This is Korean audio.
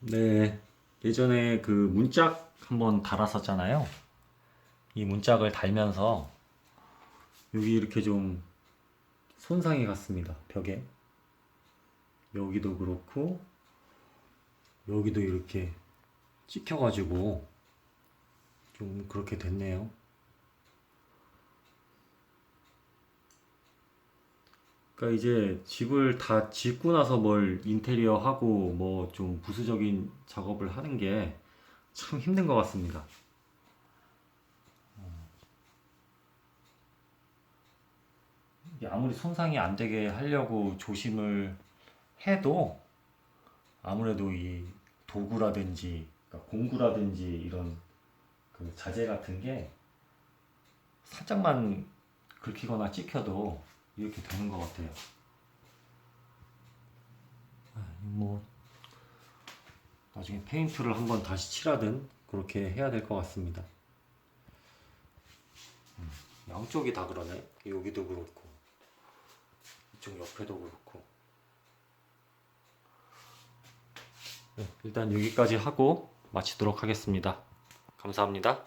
네, 예전에 그 문짝 한번 달았었잖아요. 이 문짝을 달면서 여기 이렇게 좀 손상이 갔습니다. 벽에. 여기도 그렇고 여기도 이렇게 찍혀가지고 좀 그렇게 됐네요. 그러니까 이제 집을 다 짓고 나서 뭘 인테리어 하고 뭐 좀 부수적인 작업을 하는 게 참 힘든 것 같습니다. 아무리 손상이 안 되게 하려고 조심을 해도 아무래도 이 도구라든지 그러니까 공구라든지 이런 그 자재 같은 게 살짝만 긁히거나 찍혀도 이렇게 되는 것 같아요. 아, 뭐 나중에 페인트를 한번 다시 칠하든 그렇게 해야 될 것 같습니다. 음, 양쪽이 다 그러네. 여기도 그렇고 이쪽 옆에도 그렇고. 네, 일단 여기까지 하고 마치도록 하겠습니다. 감사합니다.